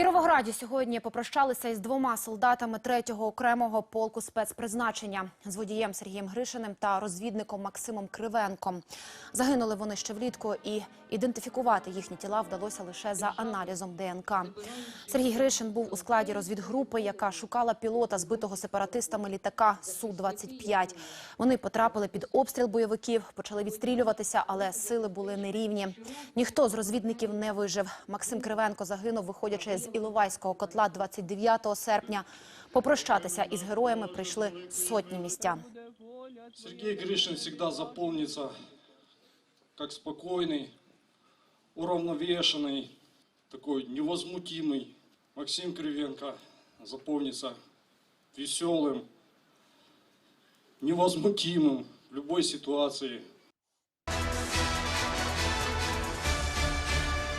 Кіровограді сьогодні попрощалися із двома солдатами 3-го окремого полку спецпризначення з водієм Сергієм Гришиним та розвідником Максимом Кривенком. Загинули вони ще влітку, і ідентифікувати їхні тіла вдалося лише за аналізом ДНК. Сергій Гришин був у складі розвідгрупи, яка шукала пілота збитого сепаратистами літака Су-25. Вони потрапили під обстріл бойовиків, почали відстрілюватися, але сили були нерівні. Ніхто з розвідників не вижив. Максим Кривенко загинув, виходячи з Іловайського котла 29 серпня. Попрощатися із героями прийшли сотні містян. Сергей Гришин всегда запомнится как спокойный, уравновешенный, такой невозмутимый. Максим Кривенко запомнится веселым, невозмутимым в любой ситуации,